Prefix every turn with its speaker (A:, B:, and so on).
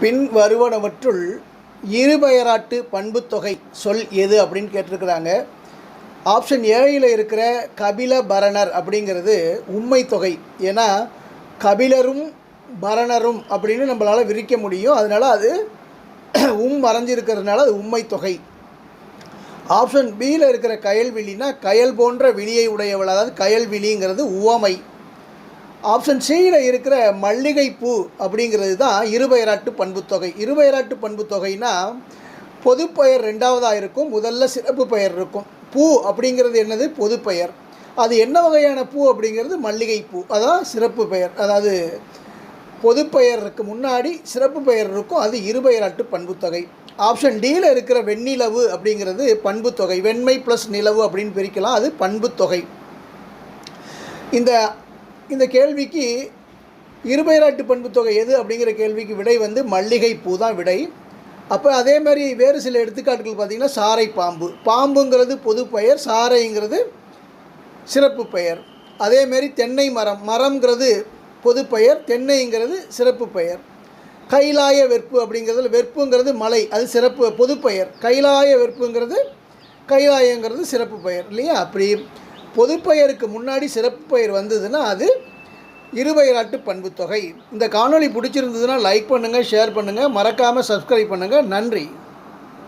A: பின் வருவனவற்றுள் இருபெயராட்டு பண்புத்தொகை சொல் எது அப்படின்னு கேட்டிருக்கிறாங்க. ஆப்ஷன் ஏழில் இருக்கிற கபில பரணர் அப்படிங்கிறது உண்மை தொகை. ஏன்னா கபிலரும் பரணரும் அப்படின்னு நம்மளால் விரிக்க முடியும். அதனால் அது உம் மறைஞ்சிருக்கிறதுனால அது உண்மை தொகை. ஆப்ஷன் பியில் இருக்கிற கயல்விழினா கயல் போன்ற விழியை உடையவள் அதாவது கயல்விழிங்கிறது உவமை. ஆப்ஷன் சியில் இருக்கிற மல்லிகைப்பூ அப்படிங்கிறது தான் இருபயராட்டு பண்புத்தொகை இருபயராட்டு பண்புத்தொகைனா பொதுப்பெயர் ரெண்டாவதாக இருக்கும் முதல்ல சிறப்பு பெயர் இருக்கும். பூ அப்படிங்கிறது என்னது? பொதுப்பெயர் அது என்ன வகையான பூ அப்படிங்கிறது? மல்லிகைப்பூ. அதான் சிறப்பு பெயர். அதாவது பொதுப்பெயருக்கு முன்னாடி சிறப்பு பெயர் இருக்கும் அது இருபெயராட்டு பண்புத்தொகை. ஆப்ஷன் டியில் இருக்கிற வெண்ணிலவு அப்படிங்கிறது பண்புத்தொகை. வெண்மை ப்ளஸ் நிலவு அப்படின்னு பிரிக்கலாம் அது பண்புத்தொகை. இந்த இந்த கேள்விக்கு இருபைராட்டு பண்பு தொகை எது அப்படிங்கிற கேள்விக்கு விடை வந்து மல்லிகை பூ தான் விடை. அப்போ அதே மாதிரி வேறு சில எடுத்துக்காட்டுகள் பார்த்திங்கன்னா சாரை பாம்பு. பாம்புங்கிறது பொது பெயர் சாரைங்கிறது சிறப்பு பெயர். அதேமாரி தென்னை மரம். மரம்ங்கிறது பொது பெயர் தென்னைங்கிறது சிறப்பு பெயர். கைலாய வெற்பு அப்படிங்கிறதுல வெற்புங்கிறது மலை அது சிறப்பு பொது பெயர். கைலாய வெற்புங்கிறது கைலாயங்கிறது சிறப்பு பெயர் இல்லையா? அப்படி பொதுப்பெயருக்கு முன்னாடி சிறப்பு பெயர் வந்ததுன்னா அது இருபெயராட்டு பண்புத்தொகை. இந்த காணொளி பிடிச்சிருந்ததுன்னா லைக் பண்ணுங்கள் ஷேர் பண்ணுங்கள் மறக்காமல் சப்ஸ்கிரைப் பண்ணுங்கள் நன்றி.